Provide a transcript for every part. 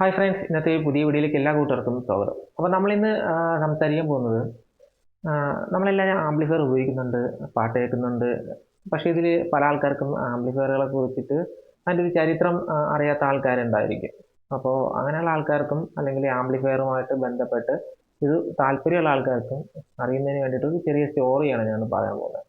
Hi friends ഇന്നത്തെ പുതിയ വീഡിയോയിലേക്ക് എല്ലാ കൂട്ടുകാർക്കും സ്വാഗതം. അപ്പോൾ നമ്മളിന്ന് സംസാരിക്കാൻ പോകുന്നത് നമ്മളെല്ലാവരും ആംപ്ലിഫയർ ഉപയോഗിക്കുന്നുണ്ട് പാട്ട് കേൾക്കുന്നുണ്ട്. പക്ഷേ ഇതിൽ പല ആൾക്കാർക്കും ആംപ്ലിഫയറുകളെ കുറിച്ചിട്ട് അതിന്റെ ഒരു ചരിത്രം അറിയാത്ത ആൾക്കാരുണ്ടായിരിക്കും. അപ്പോൾ അങ്ങനെയുള്ള ആൾക്കാർക്കും അല്ലെങ്കിൽ ആംപ്ലിഫയറുമായിട്ട് ബന്ധപ്പെട്ട് ഇത് താല്പര്യമുള്ള ആൾക്കാർക്കും അറിയുന്നതിന് വേണ്ടിയിട്ട് ഒരു ചെറിയ സ്റ്റോറിയാണ് ഞാൻ പറയാൻ പോകുന്നത്.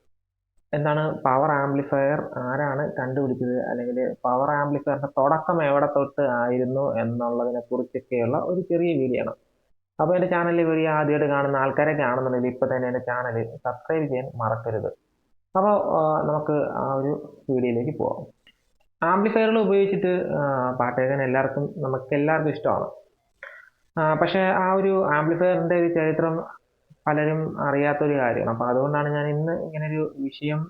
എന്താണ് പവർ ആംപ്ലിഫയർ ആരാണ് കണ്ടുപിടിച്ചത്? അല്ലെങ്കിൽ പവർ ആംപ്ലിഫയറിന്റെ തുടക്കം എവിടെ തൊട്ട് ആയിരുന്നു എന്നുള്ളതിനെ കുറിച്ചൊക്കെയുള്ള ഒരു ചെറിയ വീഡിയോ ആണ്. അപ്പോൾ എന്റെ ചാനലിൽ വീഡിയോ ആദ്യമായിട്ട് കാണുന്ന ആൾക്കാരെ കാണുന്നുണ്ടെങ്കിൽ ഇപ്പോൾ തന്നെ എന്റെ ചാനൽ സബ്സ്ക്രൈബ് ചെയ്യാൻ മറക്കരുത്. അപ്പോൾ നമുക്ക് ആ ഒരു വീഡിയോയിലേക്ക് പോകാം ആംപ്ലിഫയറുകൾ ഉപയോഗിച്ചിട്ട് പാട്ട് കേൾക്കാൻ എല്ലാവർക്കും നമുക്ക് എല്ലാവർക്കും ഇഷ്ടമാണ്. പക്ഷേ ആ ഒരു ആംപ്ലിഫയറിന്റെ ഒരു ചരിത്രം പലരും അറിയാത്തൊരു കാര്യമാണ്. അപ്പോൾ അതുകൊണ്ടാണ് ഞാൻ ഇന്ന് ഇങ്ങനെ ഒരു വിഷയം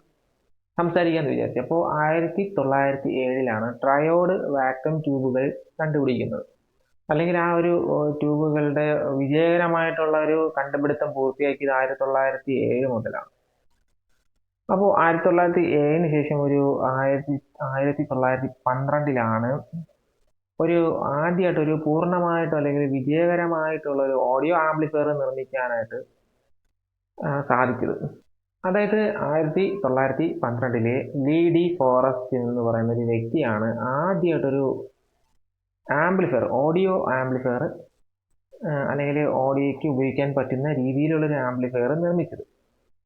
സംസാരിക്കാമെന്ന് വിചാരിച്ചു അപ്പോൾ ആയിരത്തി തൊള്ളായിരത്തി ഏഴിലാണ് ട്രയോഡ് വാക്വം ട്യൂബുകൾ കണ്ടുപിടിക്കുന്നത്. അല്ലെങ്കിൽ ആ ഒരു ട്യൂബുകളുടെ വിജയകരമായിട്ടുള്ള ഒരു കണ്ടുപിടുത്തം പൂർത്തിയാക്കിയത് ആയിരത്തി തൊള്ളായിരത്തി ഏഴ് മുതലാണ്. അപ്പോൾ ആയിരത്തി തൊള്ളായിരത്തി ഏഴിന് ശേഷം ഒരു ആയിരത്തി ആയിരത്തി തൊള്ളായിരത്തി പന്ത്രണ്ടിലാണ് ഒരു ആദ്യമായിട്ട് ഒരു പൂർണമായിട്ടോ അല്ലെങ്കിൽ വിജയകരമായിട്ടുള്ള ഒരു ഓഡിയോ ആംപ്ലിഫയർ നിർമ്മിക്കാനായിട്ട് സാധിച്ചത്. അതായത് ആയിരത്തി തൊള്ളായിരത്തി പന്ത്രണ്ടിലെ വി ഡി ഫോറസ്റ്റ് എന്ന് പറയുന്ന ഒരു വ്യക്തിയാണ് ആദ്യമായിട്ടൊരു ആംപ്ലിഫയർ ഓഡിയോ ആംപ്ലിഫയർ അല്ലെങ്കിൽ ഓഡിയോയ്ക്ക് ഉപയോഗിക്കാൻ പറ്റുന്ന രീതിയിലുള്ളൊരു ആംപ്ലിഫയർ നിർമ്മിച്ചത്.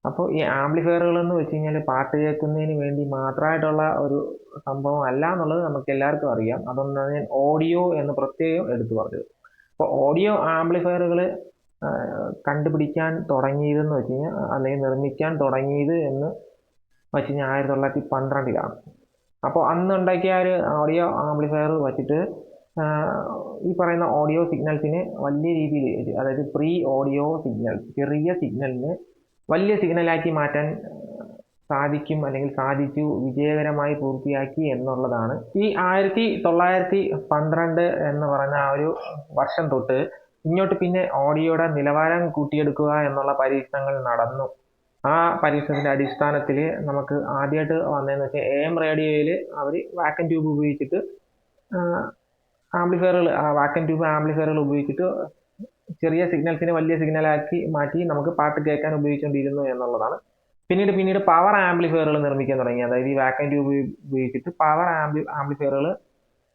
അപ്പോൾ ഈ ആംപ്ലിഫയറുകൾ എന്ന് വെച്ച് കഴിഞ്ഞാൽ പാട്ട് കേൾക്കുന്നതിന് വേണ്ടി മാത്രമായിട്ടുള്ള ഒരു സംഭവം അല്ല എന്നുള്ളത് നമുക്ക് എല്ലാവർക്കും അറിയാം. അതുകൊണ്ടാണ് ഞാൻ ഓഡിയോ എന്ന് പ്രത്യേകം എടുത്തു പറഞ്ഞത്. അപ്പോൾ ഓഡിയോ ആംപ്ലിഫയറുകൾ കണ്ടുപിടിക്കാൻ തുടങ്ങിയതെന്ന് വെച്ച് കഴിഞ്ഞാൽ അല്ലെങ്കിൽ നിർമ്മിക്കാൻ തുടങ്ങിയത് എന്ന് വെച്ച് കഴിഞ്ഞാൽ ആയിരത്തി തൊള്ളായിരത്തി പന്ത്രണ്ടിലാണ്. അപ്പോൾ അന്ന് ഉണ്ടാക്കിയ ആ ഒരു ഓഡിയോ ആംപ്ലിഫയർ വച്ചിട്ട് ഈ പറയുന്ന ഓഡിയോ സിഗ്നൽസിന് വലിയ രീതിയിൽ അതായത് പ്രീ ഓഡിയോ സിഗ്നൽ ചെറിയ സിഗ്നലിന് വലിയ സിഗ്നലാക്കി മാറ്റാൻ സാധിക്കും അല്ലെങ്കിൽ സാധിച്ചു വിജയകരമായി പൂർത്തിയാക്കി എന്നുള്ളതാണ്. ഈ ആയിരത്തി തൊള്ളായിരത്തി പന്ത്രണ്ട് എന്ന് പറഞ്ഞ ആ ഒരു വർഷം തൊട്ട് ഇങ്ങോട്ട് പിന്നെ ഓഡിയോയുടെ നിലവാരം കൂട്ടിയെടുക്കുക എന്നുള്ള പരീക്ഷണങ്ങൾ നടന്നു. ആ പരീക്ഷണത്തിന്റെ അടിസ്ഥാനത്തിൽ നമുക്ക് ആദ്യമായിട്ട് വന്നതെന്ന് വെച്ചാൽ എ എം റേഡിയോയിൽ അവർ വാക്കൻ ട്യൂബ് ഉപയോഗിച്ചിട്ട് ആംപ്ലിഫയറുകൾ വാക്കൻ ട്യൂബ് ആംപ്ലിഫയറുകൾ ഉപയോഗിച്ചിട്ട് ചെറിയ സിഗ്നൽസിനെ വലിയ സിഗ്നലാക്കി മാറ്റി നമുക്ക് പാട്ട് കേൾക്കാൻ ഉപയോഗിച്ചുകൊണ്ടിരുന്നു എന്നുള്ളതാണ്. പിന്നീട് പിന്നീട് പവർ ആംപ്ലിഫയറുകൾ നിർമ്മിക്കാൻ തുടങ്ങി. അതായത് ഈ വാക്കൻ ട്യൂബ് ഉപയോഗിച്ചിട്ട് പവർ ആംപ്ലി ആംപ്ലിഫയറുകൾ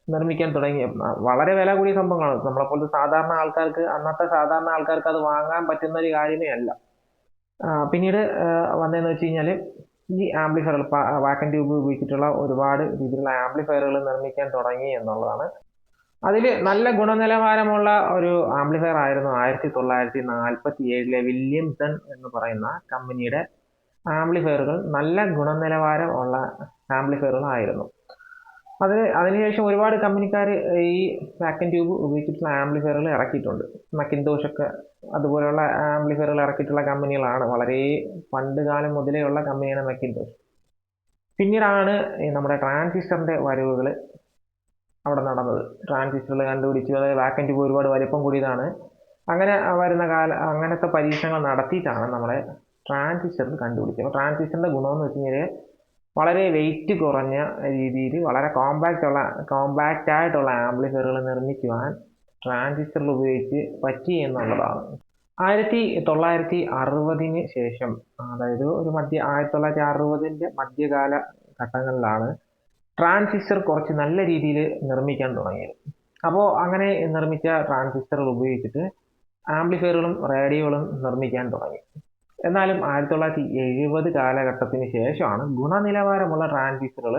നിർമ്മിക്കാൻ തുടങ്ങി. വളരെ വില കൂടിയ സംഭവങ്ങളാണ്. നമ്മളെപ്പോലത്തെ സാധാരണ ആൾക്കാർക്ക് അന്നത്തെ സാധാരണ ആൾക്കാർക്ക് അത് വാങ്ങാൻ പറ്റുന്ന ഒരു കാര്യമേ അല്ല. പിന്നീട് വന്നതെന്ന് വെച്ച് കഴിഞ്ഞാൽ ഈ ആംപ്ലിഫയറുകൾ വാക്കൻ ട്യൂബ് ഉപയോഗിച്ചിട്ടുള്ള ഒരുപാട് രീതിയിലുള്ള ആംപ്ലിഫയറുകൾ നിർമ്മിക്കാൻ തുടങ്ങി എന്നുള്ളതാണ്. അതിൽ നല്ല ഗുണനിലവാരമുള്ള ഒരു ആംപ്ലിഫയർ ആയിരുന്നു ആയിരത്തി തൊള്ളായിരത്തി നാൽപ്പത്തി ഏഴിലെ വില്യംസൺ എന്ന് പറയുന്ന കമ്പനിയുടെ ആംപ്ലിഫയറുകൾ. നല്ല ഗുണനിലവാരം ഉള്ള ആംപ്ലിഫയറുകളായിരുന്നു. അത് അതിനുശേഷം ഒരുപാട് കമ്പനിക്കാർ ഈ വാക്കൻ ട്യൂബ് ഉപയോഗിച്ചിട്ടുള്ള ആംപ്ലിഫയറുകൾ ഇറക്കിയിട്ടുണ്ട്. മക്കിൻതോഷൊക്കെ അതുപോലെയുള്ള ആംപ്ലിഫയറുകൾ ഇറക്കിയിട്ടുള്ള കമ്പനികളാണ്. വളരെ പണ്ട് കാലം മുതലേ ഉള്ള കമ്പനിയാണ് മക്കിൻതോഷ് പിന്നീടാണ് നമ്മുടെ ട്രാൻസിസ്റ്ററിന്റെ വരവുകൾ അവിടെ നടന്നത്. ട്രാൻസിസ്റ്ററുകൾ കണ്ടുപിടിച്ചു അതായത് വാക്കൻ ട്യൂബ് ഒരുപാട് വലിപ്പം കൂടിയതാണ്. അങ്ങനെ വരുന്ന കാല അങ്ങനത്തെ പരീക്ഷണങ്ങൾ നടത്തിയിട്ടാണ് നമ്മളെ ട്രാൻസിസ്റ്റർ കണ്ടുപിടിച്ചത്. അപ്പോൾ ട്രാൻസിസ്റ്ററിന്റെ ഗുണമെന്ന് വെച്ച് കഴിഞ്ഞാൽ വളരെ വെയിറ്റ് കുറഞ്ഞ രീതിയിൽ വളരെ കോമ്പാക്റ്റ് ഉള്ള കോമ്പാക്റ്റ് ആയിട്ടുള്ള ആംപ്ലിഫയറുകൾ നിർമ്മിക്കുവാൻ ട്രാൻസിസ്റ്ററിൽ ഉപയോഗിച്ച് പറ്റി എന്നുള്ളതാണ്. ആയിരത്തി തൊള്ളായിരത്തി അറുപതിന് ശേഷം അതായത് ഒരു മധ്യ ആയിരത്തി തൊള്ളായിരത്തി അറുപതിന്റെ മധ്യകാല ഘട്ടങ്ങളിലാണ് ട്രാൻസിസ്റ്റർ കുറച്ച് നല്ല രീതിയിൽ നിർമ്മിക്കാൻ തുടങ്ങിയത്. അപ്പോൾ അങ്ങനെ നിർമ്മിച്ച ട്രാൻസിസ്റ്ററുകൾ ഉപയോഗിച്ചിട്ട് ആംപ്ലിഫയറുകളും റേഡിയോകളും നിർമ്മിക്കാൻ തുടങ്ങി. എന്നാലും ആയിരത്തി തൊള്ളായിരത്തി എഴുപത് കാലഘട്ടത്തിന് ശേഷമാണ് ഗുണനിലവാരമുള്ള ട്രാൻസിസ്റ്ററുകൾ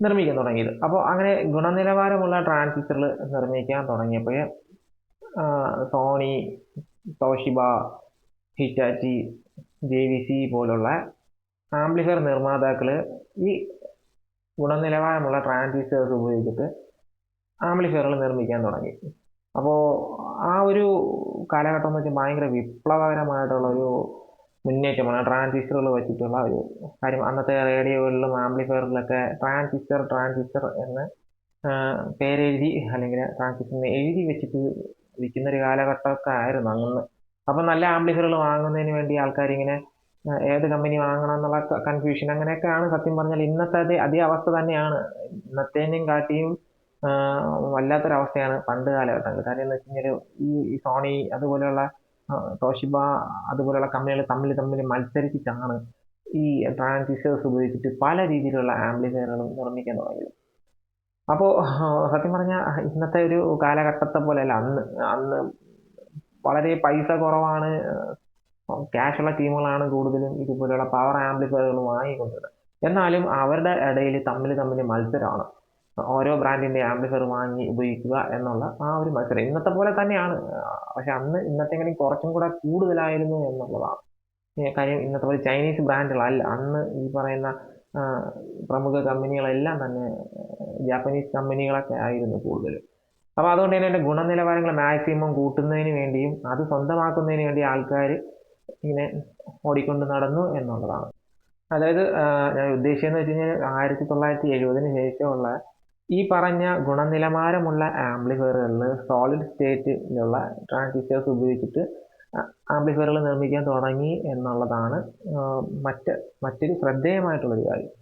നിർമ്മിക്കാൻ തുടങ്ങിയത്. അപ്പോൾ അങ്ങനെ ഗുണനിലവാരമുള്ള ട്രാൻസിസ്റ്ററുകൾ നിർമ്മിക്കാൻ തുടങ്ങിയപ്പോൾ Sony Toshiba Hitachi J V C പോലുള്ള ആംപ്ലിഫയർ നിർമ്മാതാക്കൾ ഈ ഗുണനിലവാരമുള്ള ട്രാൻസിസ്റ്റേഴ്സ് ഉപയോഗിച്ചിട്ട് ആംപ്ലിഫയറുകൾ നിർമ്മിക്കാൻ തുടങ്ങി. അപ്പോൾ ആ ഒരു കാലഘട്ടം എന്ന് വെച്ചാൽ ഭയങ്കര വിപ്ലവകരമായിട്ടുള്ള ഒരു മുന്നേറ്റമാണ് ട്രാൻസിസ്റ്ററുകൾ വെച്ചിട്ടുള്ള ഒരു കാര്യം. അന്നത്തെ റേഡിയോകളിലും ആംപ്ലിഫയറുകളിലൊക്കെ ട്രാൻസിസ്റ്റർ ട്രാൻസിസ്റ്റർ എന്ന് പേരെഴുതി അല്ലെങ്കിൽ ട്രാൻസിസ്റ്ററിനെ എഴുതി വെച്ചിട്ട് വിൽക്കുന്ന ഒരു കാലഘട്ടമൊക്കെ ആയിരുന്നു അന്ന്. അപ്പം നല്ല ആംപ്ലിഫയറുകൾ വാങ്ങുന്നതിന് വേണ്ടി ആൾക്കാർ ഇങ്ങനെ ഏത് കമ്പനി വാങ്ങണം എന്നുള്ള കൺഫ്യൂഷൻ അങ്ങനെയൊക്കെയാണ് സത്യം പറഞ്ഞാൽ ഇന്നത്തെ അതേ അവസ്ഥ തന്നെയാണ്. ഇന്നത്തേനെയും കാട്ടിയും വല്ലാത്തൊരവസ്ഥയാണ് പണ്ട് കാലഘട്ടങ്ങളിൽ കാര്യം എന്ന് വെച്ച് കഴിഞ്ഞാൽ ഈ സോണി അതുപോലെയുള്ള ടോഷിബ അതുപോലെയുള്ള കമ്പനികൾ തമ്മിൽ തമ്മിൽ മത്സരിച്ചിട്ടാണ് ഈ ട്രാൻസിസ്റ്റേഴ്സ് ഉപയോഗിച്ചിട്ട് പല രീതിയിലുള്ള ആംപ്ലിഫയറുകളും നിർമ്മിക്കാൻ തുടങ്ങിയത്. അപ്പോൾ സത്യം പറഞ്ഞാൽ ഇന്നത്തെ ഒരു കാലഘട്ടത്തെ പോലെയല്ല. അന്ന് അന്ന് വളരെ പൈസ കുറവാണ് ക്യാഷുള്ള ടീമുകളാണ് കൂടുതലും ഇതുപോലെയുള്ള പവർ ആംപ്ലിഫയറുകൾ വാങ്ങിക്കൊണ്ടത്. എന്നാലും അവരുടെ ഇടയിൽ തമ്മിൽ തമ്മിൽ മത്സരമാണ്. ഓരോ ബ്രാൻഡിന്റെ ആംപ്ലിഫയർ വാങ്ങി ഉപയോഗിക്കുക എന്നുള്ള ആ ഒരു മത്സരം. ഇന്നത്തെ പോലെ തന്നെയാണ്. പക്ഷെ അന്ന് ഇന്നത്തെങ്കിലും കുറച്ചും കൂടെ കൂടുതലായിരുന്നു എന്നുള്ളതാണ്. കാര്യം ഇന്നത്തെ പോലെ ചൈനീസ് ബ്രാൻഡുകളല്ല അന്ന് ഈ പറയുന്ന പ്രമുഖ കമ്പനികളെല്ലാം തന്നെ ജാപ്പനീസ് കമ്പനികളൊക്കെ ആയിരുന്നു കൂടുതലും. അപ്പോൾ അതുകൊണ്ട് തന്നെ എന്റെ ഗുണനിലവാരങ്ങൾ മാക്സിമം കൂട്ടുന്നതിന് വേണ്ടിയും അത് സ്വന്തമാക്കുന്നതിന് വേണ്ടി ആൾക്കാർ ഇങ്ങനെ ഓടിക്കൊണ്ട് നടന്നു എന്നുള്ളതാണ്. അതായത് ഞാൻ ഉദ്ദേശിച്ചതെന്ന് വെച്ച് കഴിഞ്ഞാൽ ആയിരത്തി തൊള്ളായിരത്തി എഴുപതിന് ശേഷമുള്ള ഈ പറഞ്ഞ ഗുണനിലവാരമുള്ള ആംപ്ലിഫയറുകളിൽ സോളിഡ് സ്റ്റേറ്റിലുള്ള ട്രാൻസിസ്റ്റേഴ്സ് ഉപയോഗിച്ചിട്ട് ആംപ്ലിഫയറുകൾ നിർമ്മിക്കാൻ തുടങ്ങി എന്നുള്ളതാണ് മറ്റ് മറ്റൊരു ശ്രദ്ധേയമായിട്ടുള്ളൊരു കാര്യം.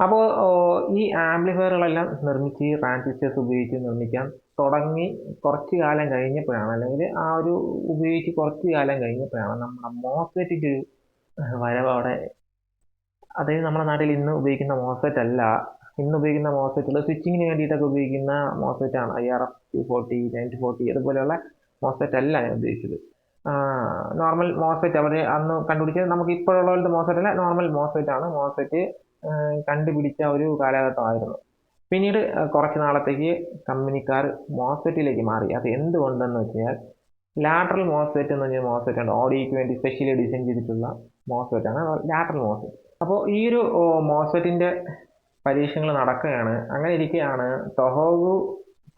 അപ്പോൾ ഈ ആംപ്ലിഫയറുകളെല്ലാം നിർമ്മിച്ച് ട്രാൻസിസ്റ്റേഴ്സ് ഉപയോഗിച്ച് നിർമ്മിക്കാൻ തുടങ്ങി കുറച്ച് കാലം കഴിഞ്ഞപ്പോഴാണ് അല്ലെങ്കിൽ ആ ഒരു ഉപയോഗിച്ച് കുറച്ച് കാലം കഴിഞ്ഞപ്പോഴാണ് നമ്മുടെ മോസ്ഫെറ്റിന്റെ ഒരു വരവ് അവിടെ അതായത് നമ്മുടെ നാട്ടിൽ ഇന്ന് ഉപയോഗിക്കുന്ന മോസ്ഫെറ്റ് അല്ല ഇന്ന് ഉപയോഗിക്കുന്ന മോസ്ഫെറ്റുകൾ സ്വിച്ചിങ്ങിന് വേണ്ടിയിട്ടൊക്കെ ഉപയോഗിക്കുന്ന മോസ്ഫെറ്റ് ആണ്. I R F two forty ninety forty അതുപോലെയുള്ള മോസ്ഫെറ്റ് അല്ല ഞാൻ ഉദ്ദേശിച്ചത്. നോർമൽ മോസ്ഫെറ്റ് അവർ അന്ന് കണ്ടുപിടിച്ചത് നമുക്ക് ഇപ്പോഴുള്ള മോസ്ഫെറ്റ് അല്ല നോർമൽ മോസ്ഫെറ്റ് ആണ്. മോസ്ഫെറ്റ് കണ്ടുപിടിച്ച ഒരു കാലഘട്ടമായിരുന്നു. പിന്നീട് കുറച്ച് നാളത്തേക്ക് കമ്പനിക്കാർ മോസ്ഫെറ്റിലേക്ക് മാറി. അത് എന്തുകൊണ്ടെന്ന് വെച്ചാൽ ലാറ്ററൽ മോസ്ഫെറ്റ് എന്ന് പറഞ്ഞ മോസ്ഫെറ്റ് ഉണ്ട്. ഓഡിയോയ്ക്ക് വേണ്ടി സ്പെഷ്യലി ഡിസൈൻ ചെയ്തിട്ടുള്ള മോസ്ഫെറ്റ് ആണ്. ലാറ്ററൽ മോസ്ഫെറ്റ് അപ്പോൾ ഈ ഒരു മോസ്ഫെറ്റിന്റെ പരീക്ഷണങ്ങൾ നടക്കുകയാണ്. അങ്ങനെ ഇരിക്കുകയാണ്. ടൊഹോഗു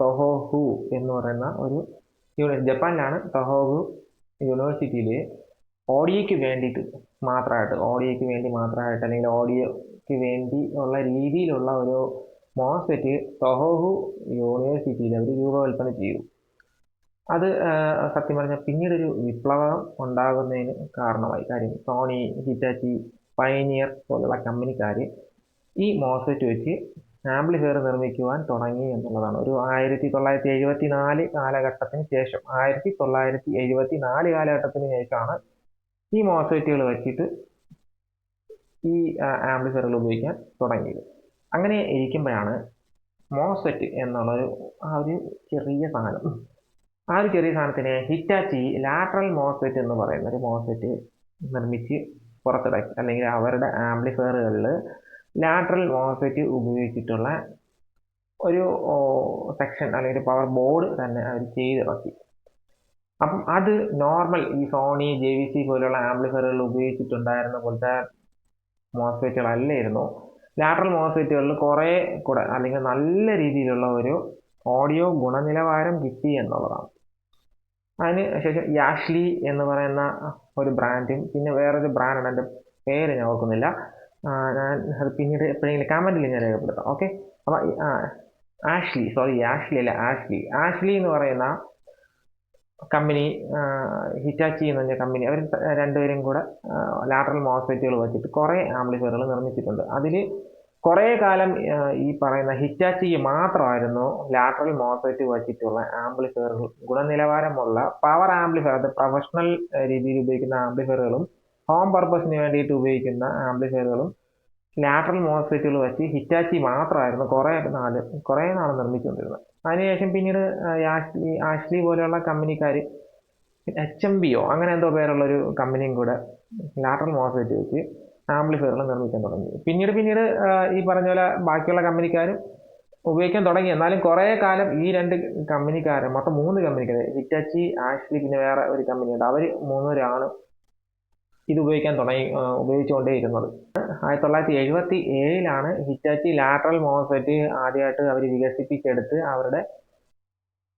ടൊഹോഹു എന്ന് പറയുന്ന ഒരു യൂണിവേഴ്സിറ്റി ജപ്പാനിലാണ് ടൊഹോഗു യൂണിവേഴ്സിറ്റിയിൽ ഓഡിയോയ്ക്ക് വേണ്ടിയിട്ട് മാത്രമായിട്ട് ഓഡിയോയ്ക്ക് വേണ്ടി മാത്രമായിട്ട് അല്ലെങ്കിൽ ഓഡിയോയ്ക്ക് വേണ്ടി ഉള്ള രീതിയിലുള്ള ഒരു മോസ്ഫെറ്റ് ടൊഹോഹു യൂണിവേഴ്സിറ്റിയിൽ അവർ രൂപകൽപ്പന ചെയ്തു. അത് സത്യം പറഞ്ഞാൽ പിന്നീടൊരു വിപ്ലവം ഉണ്ടാകുന്നതിന് കാരണമായി. കാര്യം സോണി ഹിറ്റാച്ചി പൈനിയർ പോലുള്ള കമ്പനിക്കാർ ഈ മോസറ്റ് വെച്ച് ആംപ്ലിഫയർ നിർമ്മിക്കുവാൻ തുടങ്ങി എന്നുള്ളതാണ്. ഒരു ആയിരത്തി തൊള്ളായിരത്തി എഴുപത്തി നാല് കാലഘട്ടത്തിന് ശേഷം ആയിരത്തി തൊള്ളായിരത്തി എഴുപത്തി നാല് കാലഘട്ടത്തിന് ശേഷമാണ് ഈ മോസറ്റുകൾ വെച്ചിട്ട് ഈ ആംപ്ലിഫയറുകൾ ഉപയോഗിക്കാൻ തുടങ്ങിയത്. അങ്ങനെ ഇരിക്കുമ്പോഴാണ് മോസെറ്റ് എന്നുള്ളൊരു ആ ഒരു ചെറിയ സാധനം. ആ ഒരു ചെറിയ സാധനത്തിന് ഹിറ്റാച്ചി ലാറ്ററൽ മോസെറ്റ് എന്ന് പറയുന്ന ഒരു മോസെറ്റ് നിർമ്മിച്ച് പുറത്തിറക്കി. അല്ലെങ്കിൽ അവരുടെ ആംപ്ലിഫയറുകളിൽ ലാറ്ററൽ മോസ്ഫെറ്റ് ഉപയോഗിച്ചിട്ടുള്ള ഒരു സെക്ഷൻ അല്ലെങ്കിൽ ഒരു പവർ ബോർഡ് തന്നെ അവർ ചെയ്തിറക്കി അപ്പം അത് നോർമൽ ഈ സോണി ജെ വി സി പോലുള്ള ആംപ്ലിഫയറുകൾ ഉപയോഗിച്ചിട്ടുണ്ടായിരുന്ന പോലത്തെ മോസ്ഫെറ്റുകളല്ലായിരുന്നു ലാറ്ററൽ മോസ്ഫെറ്റുകളിൽ കുറേ കൂടെ അല്ലെങ്കിൽ നല്ല രീതിയിലുള്ള ഒരു ഓഡിയോ ഗുണനിലവാരം കിട്ടി എന്നുള്ളതാണ്. അതിന് ശേഷം യാഷ്ലി എന്ന് പറയുന്ന ഒരു ബ്രാൻഡും പിന്നെ വേറൊരു ബ്രാൻഡാണ് എന്റെ പേര് ഞാൻ ഓർക്കുന്നില്ല. ഞാൻ പിന്നീട് എപ്പോഴെങ്കിലും കമന്റിൽ ഞാൻ രേഖപ്പെടുത്താം. ഓക്കെ അപ്പം ആഷ്ലി സോറി ആഷ്ലി അല്ല ആഷ്ലി ആഷ്ലി എന്ന് പറയുന്ന കമ്പനി ഹിറ്റാച്ചി എന്ന് പറഞ്ഞ കമ്പനി അവർ രണ്ടുപേരും കൂടെ ലാറ്ററൽ മോസ്ഫെറ്റുകൾ വെച്ചിട്ട് കുറേ ആംപ്ലിഫയറുകൾ നിർമ്മിച്ചിട്ടുണ്ട്. അതിൽ കുറേ കാലം ഈ പറയുന്ന ഹിറ്റാച്ചി മാത്രമായിരുന്നു ലാറ്ററൽ മോസ്ഫെറ്റ് വെച്ചിട്ടുള്ള ആംപ്ലിഫയറുകൾ ഗുണനിലവാരമുള്ള പവർ ആംപ്ലിഫയർ അത് പ്രൊഫഷണൽ രീതിയിൽ ഉപയോഗിക്കുന്ന ആംപ്ലിഫയറുകളും ഹോം പർപ്പസിന് വേണ്ടിയിട്ട് ഉപയോഗിക്കുന്ന ആംപ്ലിഫയറുകളും ലാറ്ററൽ മോസ്ഫെറ്റുകൾ വെച്ച് ഹിറ്റാച്ചി മാത്രമായിരുന്നു കുറേ നാല് കുറേ നാൾ നിർമ്മിച്ചുകൊണ്ടിരുന്നത്. അതിനുശേഷം പിന്നീട് ആഷ്ലി ആഷ്ലി പോലെയുള്ള കമ്പനിക്കാർ എച്ച് എം ബി ഒ അങ്ങനെ എന്തോ പേരുള്ളൊരു കമ്പനിയും കൂടെ ലാറ്ററൽ മോസ്ഫെറ്റ് വെച്ച് ആംപ്ലിഫയറുകൾ നിർമ്മിക്കാൻ തുടങ്ങി. പിന്നീട് പിന്നീട് ഈ പറഞ്ഞ പോലെ ബാക്കിയുള്ള കമ്പനിക്കാരും ഉപയോഗിക്കാൻ തുടങ്ങി. എന്നാലും കുറേ കാലം ഈ രണ്ട് കമ്പനിക്കാരെ മൊത്തം മൂന്ന് കമ്പനിക്കാർ ഹിറ്റാച്ചി ആഷ്ലി പിന്നെ വേറെ ഒരു കമ്പനിയുണ്ട്. അവർ മൂന്നുപേരാണ് ഇത് ഉപയോഗിക്കാൻ തുടങ്ങി ഉപയോഗിച്ചുകൊണ്ടേയിരുന്നത്. ആയിരത്തി തൊള്ളായിരത്തി എഴുപത്തി ഏഴിലാണ് ഹിറ്റാച്ചി ലാറ്ററൽ മോസ്ഫെറ്റ് ആദ്യമായിട്ട് അവർ വികസിപ്പിച്ചെടുത്ത് അവരുടെ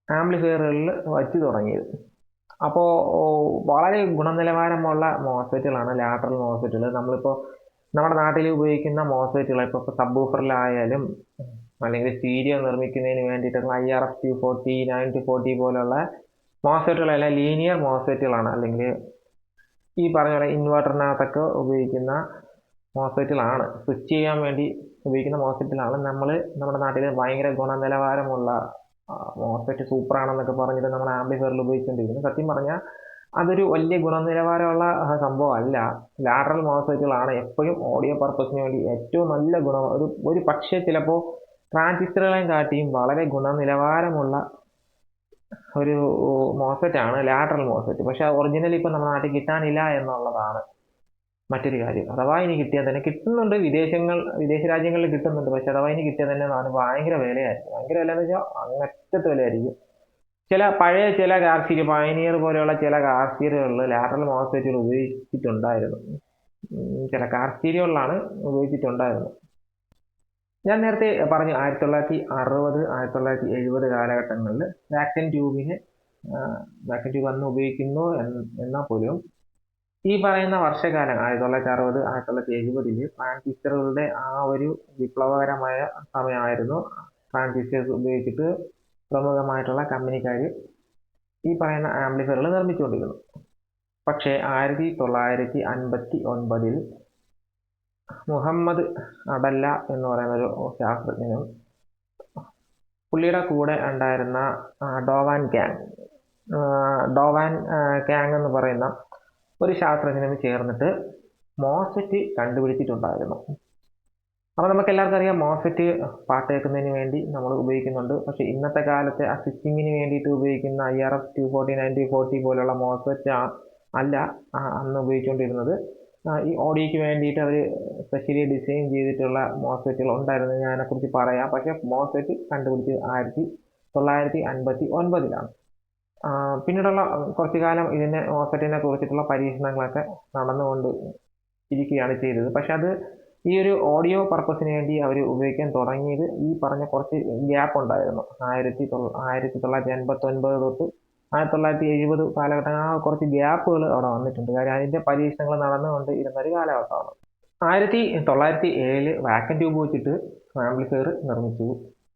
ആംപ്ലിഫയറുകളിൽ വച്ചു തുടങ്ങിയത്. അപ്പോൾ വളരെ ഗുണനിലവാരമുള്ള മോസ്ഫെറ്റുകളാണ് ലാറ്ററൽ മോസ്ഫെറ്റുകൾ നമ്മളിപ്പോൾ നമ്മുടെ നാട്ടിൽ ഉപയോഗിക്കുന്ന മോസ്ഫെറ്റുകൾ ഇപ്പോൾ സബ്ബൂഫറിലായാലും അല്ലെങ്കിൽ സ്റ്റീരിയോ നിർമ്മിക്കുന്നതിന് വേണ്ടിയിട്ടുള്ള I R F two forty nine two forty പോലുള്ള മോസ്ഫെറ്റുകളെല്ലാം ലീനിയർ മോസ്ഫെറ്റുകളാണ് അല്ലെങ്കിൽ ഈ പറഞ്ഞ പോലെ ഇൻവെർട്ടറിനകത്തൊക്കെ ഉപയോഗിക്കുന്ന മോസ്ഫെറ്റുകളാണ്. സ്വിച്ച് ചെയ്യാൻ വേണ്ടി ഉപയോഗിക്കുന്ന മോസ്ഫെറ്റിലാണ് നമ്മൾ നമ്മുടെ നാട്ടിൽ ഭയങ്കര ഗുണനിലവാരമുള്ള മോസ്ഫെറ്റ് സൂപ്പറാണെന്നൊക്കെ പറഞ്ഞിട്ട് നമ്മൾ ആംപ്ലിഫയറിൽ ഉപയോഗിച്ചുകൊണ്ടിരിക്കുന്നത് സത്യം പറഞ്ഞാൽ അതൊരു വലിയ ഗുണനിലവാരമുള്ള സംഭവം അല്ല ലാറ്ററൽ മോസ്ഫെറ്റുകളാണ് എപ്പോഴും ഓഡിയോ പർപ്പസിന് വേണ്ടി ഏറ്റവും നല്ല ഗുണം. ഒരു ഒരു പക്ഷേ ചിലപ്പോൾ ട്രാൻസിസ്റ്ററുകളെയും കാട്ടിയും വളരെ ഗുണനിലവാരമുള്ള ഒരു മോസറ്റ് ആണ് ലാറ്ററൽ മോസറ്റ്. പക്ഷെ ഒറിജിനൽ ഇപ്പം നമ്മുടെ നാട്ടിൽ കിട്ടാനില്ല എന്നുള്ളതാണ് മറ്റൊരു കാര്യം. അഥവാ ഇനി കിട്ടിയാൽ തന്നെ കിട്ടുന്നുണ്ട് വിദേശങ്ങൾ വിദേശ രാജ്യങ്ങളിൽ കിട്ടുന്നുണ്ട് പക്ഷെ അഥവാ ഇനി കിട്ടിയാൽ തന്നെ നാട് ഭയങ്കര വിലയായിരിക്കും. ഭയങ്കര വില എന്ന് വെച്ചാൽ അങ്ങറ്റത്തെ വിലയായിരിക്കും. ചില പഴയ ചില കാർ സീരി പയനിയർ പോലെയുള്ള ചില കാർ സീരിയലുകളിൽ ലാറ്ററൽ മോസറ്റുകൾ ഉപയോഗിച്ചിട്ടുണ്ടായിരുന്നു. ചില കാർ സീരിയലുകളിലാണ് ഉപയോഗിച്ചിട്ടുണ്ടായിരുന്നത്. ഞാൻ നേരത്തെ പറഞ്ഞു ആയിരത്തി തൊള്ളായിരത്തി അറുപത് ആയിരത്തി തൊള്ളായിരത്തി എഴുപത് കാലഘട്ടങ്ങളിൽ വാക്സിൻ ട്യൂബിന് വാക്സിൻ ട്യൂബ് അന്ന് ഉപയോഗിക്കുന്നു എന്ന് എന്നാൽ പോലും ഈ പറയുന്ന വർഷകാലം ആയിരത്തി തൊള്ളായിരത്തി അറുപത് ആയിരത്തി തൊള്ളായിരത്തി എഴുപതിൽ ട്രാൻസിസ്റ്ററുകളുടെ ആ ഒരു വിപ്ലവകരമായ സമയമായിരുന്നു. ട്രാൻസിസ്റ്റേഴ്സ് ഉപയോഗിച്ചിട്ട് പ്രമുഖമായിട്ടുള്ള കമ്പനിക്കാർ ഈ പറയുന്ന ആംപ്ലിഫയറുകൾ നിർമ്മിച്ചുകൊണ്ടിരുന്നു പക്ഷേ ആയിരത്തി തൊള്ളായിരത്തി അൻപത്തി ഒൻപതിൽ മുഹമ്മദ് അടല്ല എന്ന് പറയുന്ന ഒരു ശാസ്ത്രജ്ഞനും പുള്ളിയുടെ കൂടെ ഉണ്ടായിരുന്ന ഡോവാൻ ഗ്യാങ്. ഡോവാൻ ഗ്യാങ് എന്ന് പറയുന്ന ഒരു ശാസ്ത്രജ്ഞനും ചേർന്നിട്ട് മോസ്ഫെറ്റ് കണ്ടുപിടിച്ചിട്ടുണ്ടായിരുന്നു. അപ്പോൾ നമുക്ക് എല്ലാവർക്കും അറിയാം മോസ്ഫെറ്റ് പാട്ട് കേൾക്കുന്നതിന് വേണ്ടി നമ്മൾ ഉപയോഗിക്കുന്നുണ്ട്. പക്ഷേ ഇന്നത്തെ കാലത്തെ ആ സിറ്റിങ്ങിന് വേണ്ടിയിട്ട് ഉപയോഗിക്കുന്ന I R F two forty ninety forty പോലുള്ള മോസറ്റ് അല്ല അന്ന് ഉപയോഗിച്ചുകൊണ്ടിരുന്നത് ഈ ഓഡിയോയ്ക്ക് വേണ്ടിയിട്ട് അവർ സ്പെഷ്യലി ഡിസൈൻ ചെയ്തിട്ടുള്ള മോസ്ഫെറ്റുകൾ ഉണ്ടായിരുന്നു. ഞാൻ അതിനെക്കുറിച്ച് പറയാം. പക്ഷേ മോസ്ഫെറ്റ് കണ്ടുപിടിച്ചത് ആയിരത്തി തൊള്ളായിരത്തി അൻപത്തി ഒൻപതിലാണ്. പിന്നീടുള്ള കുറച്ച് കാലം ഇതിനെ മോസ്ഫെറ്റിനെ കുറിച്ചിട്ടുള്ള പരീക്ഷണങ്ങളൊക്കെ നടന്നുകൊണ്ട് ഇരിക്കുകയാണ് ചെയ്തത്. പക്ഷെ അത് ഈ ഒരു ഓഡിയോ പർപ്പസിന് വേണ്ടി അവർ ഉപയോഗിക്കാൻ തുടങ്ങിയത് ഈ പറഞ്ഞ കുറച്ച് ഗ്യാപ്പ് ഉണ്ടായിരുന്നു. ആയിരത്തി തൊള്ള ആയിരത്തി തൊള്ളായിരത്തി എൺപത്തി ഒൻപത് തൊട്ട് ആയിരത്തി തൊള്ളായിരത്തി എഴുപത് കാലഘട്ടം ആ കുറച്ച് ഗ്യാപ്പുകൾ അവിടെ വന്നിട്ടുണ്ട്. കാര്യം അതിന്റെ പരീക്ഷണങ്ങൾ നടന്നുകൊണ്ട് ഇരുന്നൊരു കാലഘട്ടമാണ് ആയിരത്തി തൊള്ളായിരത്തി ഏഴിൽ വാക്കൻ ട്യൂബ് വെച്ചിട്ട് ആംപ്ലിഫയർ നിർമ്മിച്ചു.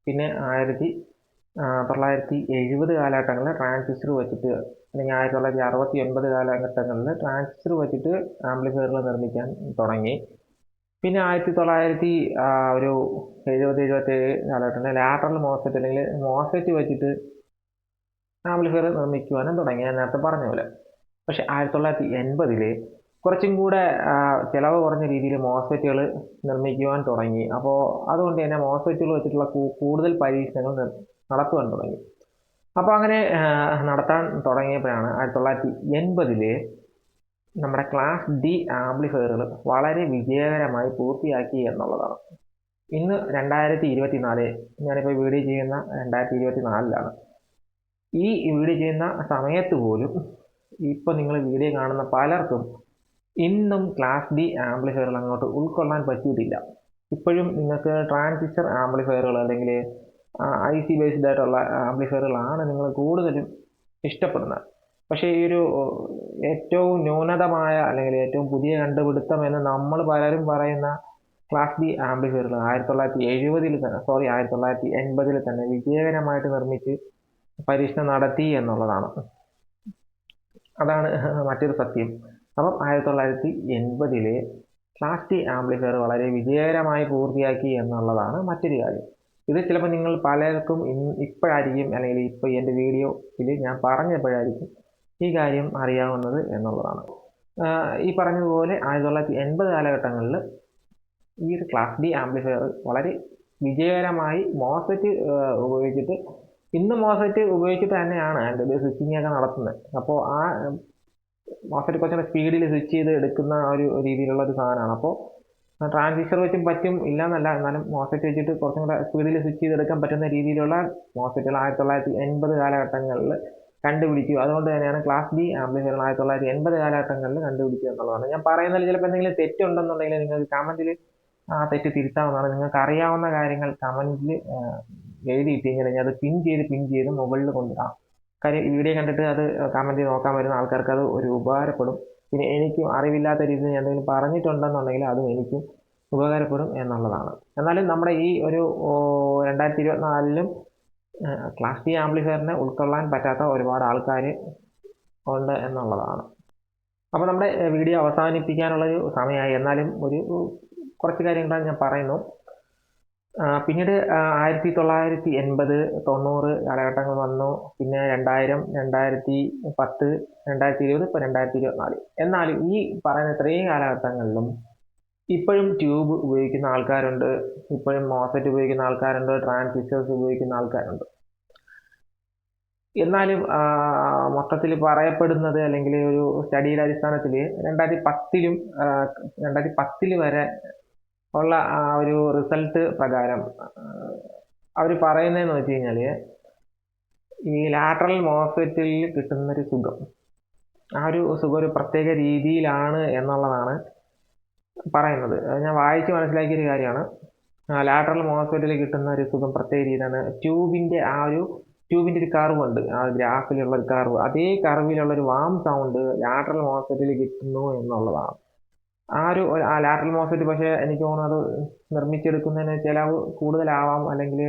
പിന്നെ ആയിരത്തി തൊള്ളായിരത്തി എഴുപത് കാലഘട്ടങ്ങളിൽ ട്രാൻസിസ്റ്റർ വെച്ചിട്ട് അല്ലെങ്കിൽ ആയിരത്തി തൊള്ളായിരത്തി അറുപത്തി ഒൻപത് കാലഘട്ടങ്ങളിൽ ട്രാൻസിസ്റ്റർ വെച്ചിട്ട് ആംപ്ലിഫയറുകൾ നിർമ്മിക്കാൻ തുടങ്ങി. പിന്നെ ആയിരത്തി തൊള്ളായിരത്തി ഒരു എഴുപത് എഴുപത്തേഴ് കാലഘട്ടത്തിൽ ലാറ്ററൽ മോസറ്റ് അല്ലെങ്കിൽ മോസെറ്റ് വെച്ചിട്ട് ആംപ്ലിഫയർ നിർമ്മിക്കുവാനും തുടങ്ങി. ഞാൻ നേരത്തെ പറഞ്ഞ പോലെ. പക്ഷെ ആയിരത്തി തൊള്ളായിരത്തി എൺപതിൽ കുറച്ചും കൂടെ ചിലവ് കുറഞ്ഞ രീതിയിൽ മോസ്ഫെറ്റുകൾ നിർമ്മിക്കുവാൻ തുടങ്ങി. അപ്പോൾ അതുകൊണ്ട് തന്നെ മോസ്ഫെറ്റുകൾ വെച്ചിട്ടുള്ള കൂടുതൽ പരീക്ഷണങ്ങൾ നടത്തുവാൻ തുടങ്ങി. അപ്പോൾ അങ്ങനെ നടത്താൻ തുടങ്ങിയപ്പോഴാണ് ആയിരത്തി തൊള്ളായിരത്തി എൺപതിൽ നമ്മുടെ ക്ലാസ് ഡി ആംപ്ലിഫയറുകൾ വളരെ വിജയകരമായി പൂർത്തിയാക്കി എന്നുള്ളതാണ്. ഇന്ന് രണ്ടായിരത്തി ഇരുപത്തി നാല് ഞാനിപ്പോൾ വീഡിയോ ചെയ്യുന്ന രണ്ടായിരത്തി ഇരുപത്തി നാലിലാണ് ഈ വീഡിയോ ചെയ്യുന്ന സമയത്ത് പോലും ഇപ്പോൾ നിങ്ങൾ വീഡിയോ കാണുന്ന പലർക്കും ഇന്നും ക്ലാസ് ഡി ആംപ്ലിഫയറുകൾ അങ്ങോട്ട് ഉൾക്കൊള്ളാൻ പറ്റിയിട്ടില്ല. ഇപ്പോഴും നിങ്ങൾക്ക് ട്രാൻസിസ്റ്റർ ആംപ്ലിഫയറുകൾ അല്ലെങ്കിൽ ഐ സി ബേസ്ഡ് ആയിട്ടുള്ള ആംപ്ലിഫയറുകളാണ് നിങ്ങൾ കൂടുതലും ഇഷ്ടപ്പെടുന്നത്. പക്ഷേ ഈ ഒരു ഏറ്റവും ന്യൂനതമായ അല്ലെങ്കിൽ ഏറ്റവും പുതിയ കണ്ടുപിടുത്തം എന്ന് നമ്മൾ പലരും പറയുന്ന ക്ലാസ് ബി ആംപ്ലിഫയറുകൾ ആയിരത്തി തൊള്ളായിരത്തി എഴുപതിൽ തന്നെ സോറി ആയിരത്തി തൊള്ളായിരത്തി എൺപതിൽ തന്നെ വിജയകരമായിട്ട് നിർമ്മിച്ച് പരീക്ഷണം നടത്തി എന്നുള്ളതാണ്. അതാണ് മറ്റൊരു സത്യം. അപ്പം ആയിരത്തി തൊള്ളായിരത്തി എൺപതിലെ ഡി ആംപ്ലിഫയർ വളരെ വിജയകരമായി പൂർത്തിയാക്കി എന്നുള്ളതാണ് മറ്റൊരു കാര്യം. ഇത് ചിലപ്പോൾ നിങ്ങൾ പലർക്കും ഇപ്പോഴായിരിക്കും അല്ലെങ്കിൽ ഇപ്പോൾ എന്റെ വീഡിയോയിൽ ഞാൻ പറഞ്ഞപ്പോഴായിരിക്കും ഈ കാര്യം അറിയാവുന്നത് എന്നുള്ളതാണ്. ഈ പറഞ്ഞതുപോലെ ആയിരത്തി തൊള്ളായിരത്തി എൺപത് കാലഘട്ടങ്ങളിൽ ഈ ഒരു ക്ലാസ് ഡി ആംപ്ലിഫയർ വളരെ വിജയകരമായി മോസറ്റ് ഉപയോഗിച്ചിട്ട് ഇന്ന് മോസറ്റ് ഉപയോഗിച്ചിട്ട് തന്നെയാണ് ഒരു സ്വിച്ചിങ് ഒക്കെ നടത്തുന്നത് അപ്പോൾ ആ മോസറ്റ് കുറച്ചുകൂടെ സ്പീഡിൽ സ്വിച്ച് ചെയ്ത് എടുക്കുന്ന ഒരു രീതിയിലുള്ള ഒരു സാധനമാണ്. അപ്പോൾ ട്രാൻസിസ്റ്റർ വെച്ചും പറ്റും ഇല്ല എന്നല്ല എന്നാലും മോസറ്റ് വെച്ചിട്ട് കുറച്ചും കൂടെ സ്പീഡിൽ സ്വിച്ച് ചെയ്ത് എടുക്കാൻ പറ്റുന്ന രീതിയിലുള്ള മോസറ്റുകൾ ആയിരത്തി തൊള്ളായിരത്തി എൺപത് കാലഘട്ടങ്ങളിൽ കണ്ടുപിടിച്ചു. അതുകൊണ്ട് തന്നെയാണ് ക്ലാസ് ബി ആംപ്ലിഫയർ ആയിരത്തി തൊള്ളായിരത്തി എൺപത് കാലഘട്ടങ്ങളിൽ കണ്ടുപിടിച്ചു എന്നുള്ളതാണ്. ഞാൻ പറയുന്നതിൽ ചിലപ്പോൾ എന്തെങ്കിലും തെറ്റുണ്ടെന്നുണ്ടെങ്കിൽ നിങ്ങൾക്ക് കമന്റിൽ ആ തെറ്റ് തിരുത്താവുന്നതാണ്. നിങ്ങൾക്ക് അറിയാവുന്ന കാര്യങ്ങൾ കമന്റിൽ എഴുതിയിട്ട് കഴിഞ്ഞാൽ അത് പിൻ ചെയ്ത് പിൻ ചെയ്ത് മുകളിൽ കൊണ്ടിടാം കാര്യം ഈ വീഡിയോ കണ്ടിട്ട് അത് കമന്റ് ചെയ്ത് നോക്കാൻ വരുന്ന ആൾക്കാർക്ക് അത് ഒരു ഉപകാരപ്പെടും. പിന്നെ എനിക്കും അറിവില്ലാത്ത രീതിയിൽ ഞാൻ എന്തെങ്കിലും പറഞ്ഞിട്ടുണ്ടെന്നുണ്ടെങ്കിൽ അതും എനിക്കും ഉപകാരപ്പെടും എന്നുള്ളതാണ്. എന്നാലും നമ്മുടെ ഈ ഒരു രണ്ടായിരത്തി ഇരുപത്തിനാലിലും ക്ലാസ് ഡി ആംപ്ലിഫയറിനെ ഉൾക്കൊള്ളാൻ പറ്റാത്ത ഒരുപാട് ആൾക്കാർ ഉണ്ട് എന്നുള്ളതാണ്. അപ്പോൾ നമ്മുടെ വീഡിയോ അവസാനിപ്പിക്കാനുള്ളൊരു സമയമായി. എന്നാലും ഒരു കുറച്ച് കാര്യങ്ങളാണ് ഞാൻ പറയുന്നു. ആ, പിന്നീട് ആയിരത്തി തൊള്ളായിരത്തി എൺപത് തൊണ്ണൂറ് കാലഘട്ടങ്ങൾ വന്നു. പിന്നെ രണ്ടായിരം രണ്ടായിരത്തി പത്ത് രണ്ടായിരത്തി ഇരുപത് ഇപ്പൊ രണ്ടായിരത്തി ഇരുപത്തിനാല് എന്നാൽ ഈ പറയുന്ന ഇത്രയും കാലഘട്ടങ്ങളിലും ഇപ്പോഴും ട്യൂബ് ഉപയോഗിക്കുന്ന ആൾക്കാരുണ്ട്. ഇപ്പോഴും മോസറ്റ് ഉപയോഗിക്കുന്ന ആൾക്കാരുണ്ട്. ട്രാൻസിസ്റ്റേഴ്സ് ഉപയോഗിക്കുന്ന ആൾക്കാരുണ്ട്. എന്നാലും മൊത്തത്തിൽ പറയപ്പെടുന്നത് അല്ലെങ്കിൽ ഒരു സ്റ്റഡിയുടെ അടിസ്ഥാനത്തിൽ രണ്ടായിരത്തി പത്തിലും രണ്ടായിരത്തി പത്തിൽ വരെ ഉള്ള ആ ഒരു റിസൾട്ട് പ്രകാരം അവർ പറയുന്നതെന്ന് വെച്ച് കഴിഞ്ഞാൽ ഈ ലാറ്ററൽ മോസ്ഫെറ്റിൽ കിട്ടുന്നൊരു സുഖം ആ ഒരു സുഖം ഒരു പ്രത്യേക രീതിയിലാണ് എന്നുള്ളതാണ് പറയുന്നത്. ഞാൻ വായിച്ച് മനസ്സിലാക്കിയൊരു കാര്യമാണ്. ലാറ്ററൽ മോസ്ഫെറ്റിൽ കിട്ടുന്ന ഒരു സുഖം പ്രത്യേക രീതിയാണ് ട്യൂബിന്റെ ആ ഒരു ട്യൂബിന്റെ ഒരു കർവ് ഉണ്ട്. ആ ഗ്രാഫിലുള്ള ഒരു കർവ്. അതേ കർവിലുള്ള ഒരു വാം സൗണ്ട് ലാറ്ററൽ മോസ്ഫെറ്റിൽ കിട്ടുന്നു എന്നുള്ളതാണ്. ആ ഒരു ലാറ്ററൽ മോസ്ഫെറ്റ് പക്ഷേ എനിക്ക് തോന്നുന്നത് നിർമ്മിച്ചെടുക്കുന്നതിന് ചിലവ് കൂടുതലാവാം അല്ലെങ്കിൽ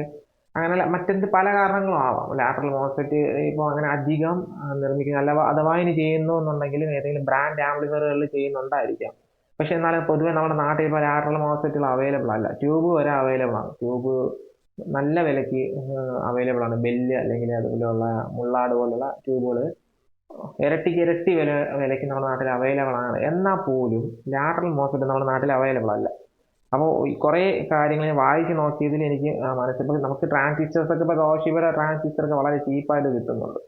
അങ്ങനെ മറ്റെന്ത് പല കാരണങ്ങളും ആവാം. ലാറ്ററൽ മോസ്ഫെറ്റ് ഇപ്പോൾ അങ്ങനെ അധികം നിർമ്മിക്കുന്ന അല്ല അഥവാ ഇനി ചെയ്യുന്നു എന്നുണ്ടെങ്കിലും ഏതെങ്കിലും ബ്രാൻഡ് ആംപ്ലിഫയറുകളിൽ ചെയ്യുന്നുണ്ടായിരിക്കാം. പക്ഷെ എന്നാലും പൊതുവെ നമ്മുടെ നാട്ടിൽ ഇപ്പോൾ ലാറ്ററൽ മോസറ്റുകൾ അവൈലബിൾ അല്ല. ട്യൂബ് വരെ അവൈലബിൾ ആണ്. ട്യൂബ് നല്ല വിലയ്ക്ക് അവൈലബിൾ ആണ്. ബെല്ല് അല്ലെങ്കിൽ അതുപോലെയുള്ള മുള്ളാട് പോലുള്ള ട്യൂബുകൾ ഇരട്ടിക്ക് ഇരട്ടി വില വിലയ്ക്ക് നമ്മുടെ നാട്ടിൽ അവൈലബിൾ ആണ്. എന്നാൽ പോലും ലാറ്ററൽ മോസ്ഫെറ്റ് നമ്മുടെ നാട്ടിൽ അവൈലബിൾ അല്ല. അപ്പോൾ കുറേ കാര്യങ്ങൾ ഞാൻ വായിച്ച് നോക്കിയതിൽ എനിക്ക് മനസ്സിലാക്കി നമുക്ക് ട്രാൻസിസ്റ്റേഴ്സ് ഒക്കെ ഇപ്പോൾ വരെ ട്രാൻസിസ്റ്റർ ഒക്കെ വളരെ ചീപ്പായിട്ട് കിട്ടുന്നുണ്ട്.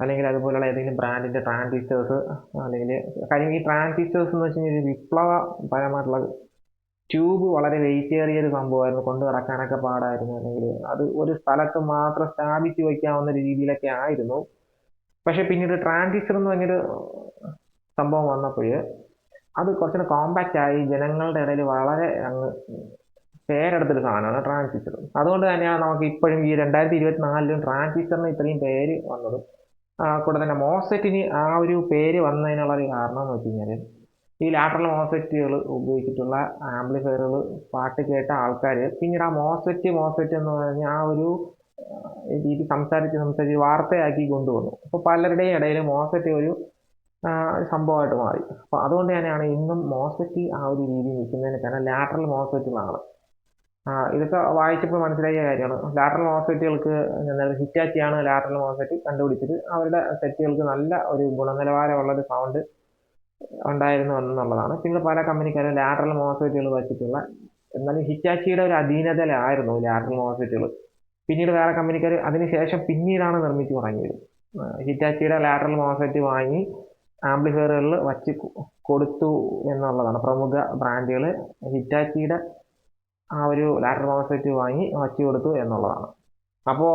അല്ലെങ്കിൽ അതുപോലെയുള്ള ഏതെങ്കിലും ബ്രാൻഡിന്റെ ട്രാൻസിസ്റ്റേഴ്സ് അല്ലെങ്കിൽ കാര്യം ഈ ട്രാൻസിസ്റ്റേഴ്സ് എന്ന് വെച്ച് കഴിഞ്ഞാൽ വിപ്ലവപരമായിട്ടുള്ള ട്യൂബ് വളരെ വെയിറ്റ് ഏറിയ ഒരു സംഭവമായിരുന്നു. കൊണ്ട് നടക്കാനൊക്കെ പാടായിരുന്നു. അല്ലെങ്കിൽ അത് ഒരു സ്ഥലത്ത് മാത്രം സ്ഥാപിച്ച് വയ്ക്കാവുന്ന രീതിയിലൊക്കെ ആയിരുന്നു. പക്ഷെ പിന്നീട് ട്രാൻസിസ്റ്റർ എന്ന് പറഞ്ഞൊരു സംഭവം വന്നപ്പോൾ അത് കുറച്ചുകൂടെ കോമ്പാക്റ്റ് ആയി ജനങ്ങളുടെ ഇടയിൽ വളരെ അങ്ങ് പേരെടുത്തൊരു സാധനമാണ് ട്രാൻസിസ്റ്റർ. അതുകൊണ്ട് തന്നെയാണ് നമുക്ക് ഇപ്പോഴും ഈ രണ്ടായിരത്തി ഇരുപത്തിനാലിലും ട്രാൻസിസ്റ്ററിന് ഇത്രയും പേര് വന്നത്. കൂടെ തന്നെ മോസെറ്റിന് ആ ഒരു പേര് വന്നതിനുള്ള ഒരു കാരണം എന്ന് വെച്ച് കഴിഞ്ഞാൽ ഈ ലാറ്ററൽ മോസെറ്റുകൾ ഉപയോഗിച്ചിട്ടുള്ള ആംപ്ലിഫയറുകൾ പാട്ട് കേട്ട ആൾക്കാർ പിന്നീട് ആ മോസെറ്റ് മോസെറ്റ് എന്ന് പറഞ്ഞ ആ ഒരു രീതി സംസാരിച്ച് സംസാരിച്ച് വാർത്തയാക്കി കൊണ്ടുവന്നു. അപ്പോൾ പലരുടെയും ഇടയിൽ മോസറ്റ് ഒരു സംഭവമായിട്ട് മാറി. അപ്പോൾ അതുകൊണ്ട് തന്നെയാണ് ഇന്നും മോസറ്റ് ആ ഒരു രീതി നിൽക്കുന്നതിന് കാരണം ലാറ്ററൽ മോസറ്റുകളാണ് ഇതൊക്കെ വായിച്ചപ്പോൾ മനസ്സിലായ കാര്യമാണ്. ലാറ്ററൽ മോസറ്റുകൾക്ക് ഹിറ്റാച്ചിയാണ് ലാറ്ററൽ മോസറ്റ് കണ്ടുപിടിച്ചിട്ട് അവരുടെ സെറ്റുകൾക്ക് നല്ല ഒരു ഗുണനിലവാരമുള്ള ഒരു സൗണ്ട് ഉണ്ടായിരുന്നു എന്നുള്ളതാണ്. പിന്നെ പല കമ്പനിക്കാരും ലാറ്ററൽ മോസറ്റുകൾ വെച്ചിട്ടുള്ള എന്നാലും ഹിറ്റാച്ചിയുടെ ഒരു അധീനതയിലായിരുന്നു ലാറ്ററൽ മോസെറ്റുകൾ പിന്നീട് വേറെ കമ്പനിക്കാർ അതിനുശേഷം പിന്നീടാണ് നിർമ്മിച്ച് തുടങ്ങിയത് ഹിറ്റാച്ചിയുടെ ലാറ്ററൽ മോസറ്റ് വാങ്ങി ആംപ്ലിഫയറുകളിൽ വച്ച് കൊടുത്തു എന്നുള്ളതാണ്. പ്രമുഖ ബ്രാൻഡുകൾ ഹിറ്റാച്ചിയുടെ ആ ഒരു ലാറ്ററൽ മോസറ്റ് വാങ്ങി വച്ച് കൊടുത്തു എന്നുള്ളതാണ്. അപ്പോൾ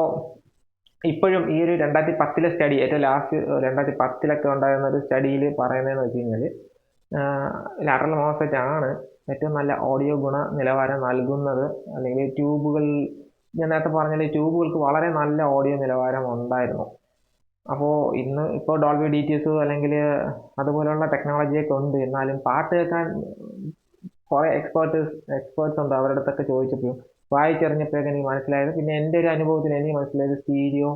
ഇപ്പോഴും ഈ ഒരു രണ്ടായിരത്തി പത്തിലെ സ്റ്റഡി ഏറ്റവും ലാസ്റ്റ് രണ്ടായിരത്തി പത്തിലൊക്കെ ഉണ്ടായിരുന്ന ഒരു സ്റ്റഡിയിൽ പറയുന്നതെന്ന് വെച്ച് കഴിഞ്ഞാൽ ലാറ്ററൽ മോസറ്റ് ആണ് ഏറ്റവും നല്ല ഓഡിയോ ഗുണ നിലവാരം നൽകുന്നത്. അല്ലെങ്കിൽ ട്യൂബുകൾ ഞാൻ നേരത്തെ പറഞ്ഞാൽ ട്യൂബുകൾക്ക് വളരെ നല്ല ഓഡിയോ നിലവാരം ഉണ്ടായിരുന്നു. അപ്പോൾ ഇന്ന് ഇപ്പോൾ ഡോൾബി ഡി ടി എസ് അല്ലെങ്കിൽ അതുപോലെയുള്ള ടെക്നോളജിയൊക്കെ ഉണ്ട്. എന്നാലും പാട്ട് കേൾക്കാൻ കുറേ എക്സ്പേർട്ട് എക്സ്പേർട്സ് ഉണ്ട് അവരുടെ അടുത്തൊക്കെ ചോദിച്ചപ്പോൾ വായിച്ചറിഞ്ഞപ്പോഴൊക്കെ എനിക്ക് മനസ്സിലായത്. പിന്നെ എന്റെ ഒരു അനുഭവത്തിൽ എനിക്ക് മനസ്സിലായത് സ്റ്റീരിയോ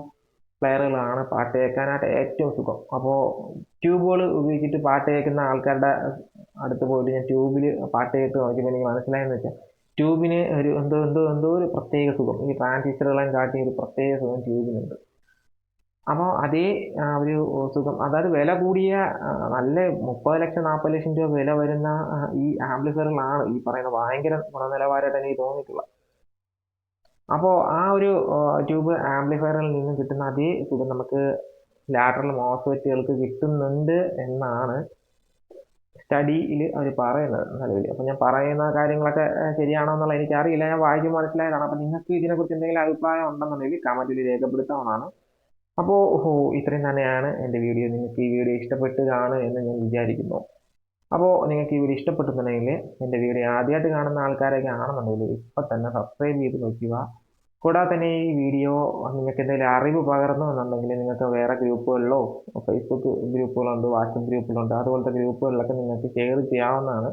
പ്ലെയറുകളാണ് പാട്ട് കേൾക്കാനായിട്ട് ഏറ്റവും സുഖം. അപ്പോൾ ട്യൂബുകൾ ഉപയോഗിച്ചിട്ട് പാട്ട് കേൾക്കുന്ന ആൾക്കാരുടെ അടുത്ത് പോയിട്ട് ഞാൻ ട്യൂബിൽ പാട്ട് കേട്ട് നോക്കിയപ്പോൾ എനിക്ക് മനസ്സിലായെന്ന് വെച്ചാൽ ട്യൂബിന് ഒരു എന്തോ എന്തോ എന്തോ ഒരു പ്രത്യേക സുഖം. ഈ ട്രാൻസിസ്റ്ററുകളെ കാട്ടി ഒരു പ്രത്യേക സുഖം ട്യൂബിനുണ്ട്. അപ്പോൾ അതേ ഒരു സുഖം. അതായത് വില കൂടിയ നല്ല മുപ്പത് ലക്ഷം നാൽപ്പത് ലക്ഷം രൂപ വില വരുന്ന ഈ ആംപ്ലിഫയറുകളാണ് ഈ പറയുന്ന ഭയങ്കര ഗുണനിലവാരമായിട്ട് എനിക്ക് തോന്നിയിട്ടുള്ളത്. അപ്പോൾ ആ ഒരു ട്യൂബ് ആംപ്ലിഫയറിൽ നിന്ന് കിട്ടുന്ന അതേ സുഖം നമുക്ക് ലാറ്ററൽ മോസ്ഫെറ്റുകൾക്ക് കിട്ടുന്നുണ്ട് എന്നാണ് സ്റ്റഡിയിൽ അവർ പറയുന്നത് നിലവിൽ അപ്പം ഞാൻ പറയുന്ന കാര്യങ്ങളൊക്കെ ശരിയാണോ എന്നുള്ള എനിക്കറിയില്ല. ഞാൻ വായിച്ച് മനസ്സിലായതാണ്. അപ്പം നിങ്ങൾക്ക് ഇതിനെക്കുറിച്ച് എന്തെങ്കിലും അഭിപ്രായം ഉണ്ടെന്നുണ്ടെങ്കിൽ കമന്റിൽ രേഖപ്പെടുത്താവുന്നതാണ്. അപ്പോൾ ഓഹോ ഇത്രയും തന്നെയാണ് എന്റെ വീഡിയോ. നിങ്ങൾക്ക് ഈ വീഡിയോ ഇഷ്ടപ്പെട്ട് കാണും എന്ന് ഞാൻ വിചാരിക്കുന്നു. അപ്പോൾ നിങ്ങൾക്ക് ഈ വീഡിയോ ഇഷ്ടപ്പെട്ടുന്നുണ്ടെങ്കിൽ എന്റെ വീഡിയോ ആദ്യമായിട്ട് കാണുന്ന ആൾക്കാരൊക്കെ ആണെന്നുണ്ടെങ്കിൽ ഇപ്പം തന്നെ സബ്സ്ക്രൈബ് ചെയ്ത് നോക്കുക. കൂടാതെ തന്നെ ഈ വീഡിയോ നിങ്ങൾക്ക് എന്തെങ്കിലും അറിവ് പകർന്നു എന്നുണ്ടെങ്കിൽ നിങ്ങൾക്ക് വേറെ ഗ്രൂപ്പുകളിലോ ഫേസ്ബുക്ക് ഗ്രൂപ്പുകളുണ്ട് വാട്സപ്പ് ഗ്രൂപ്പുകളുണ്ട് അതുപോലത്തെ ഗ്രൂപ്പുകളിലൊക്കെ നിങ്ങൾക്ക് ഷെയർ ചെയ്യാവുന്നതാണ്.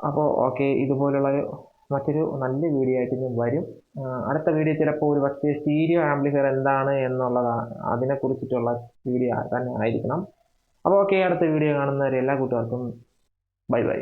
അപ്പോൾ ഓക്കെ ഇതുപോലുള്ള മറ്റൊരു നല്ല വീഡിയോ ആയിട്ട് ഞാൻ വരും. അടുത്ത വീഡിയോ ചിലപ്പോൾ ഒരു പക്ഷേ സ്റ്റീരിയോ ആംപ്ലിഫയർ എന്താണ് എന്നുള്ളതാണ് അതിനെക്കുറിച്ചിട്ടുള്ള വീഡിയോ തന്നെ ആയിരിക്കണം. അപ്പോൾ ഓക്കെ അടുത്ത വീഡിയോ കാണുന്നവരെ എല്ലാ കൂട്ടുകാർക്കും ബൈ ബൈ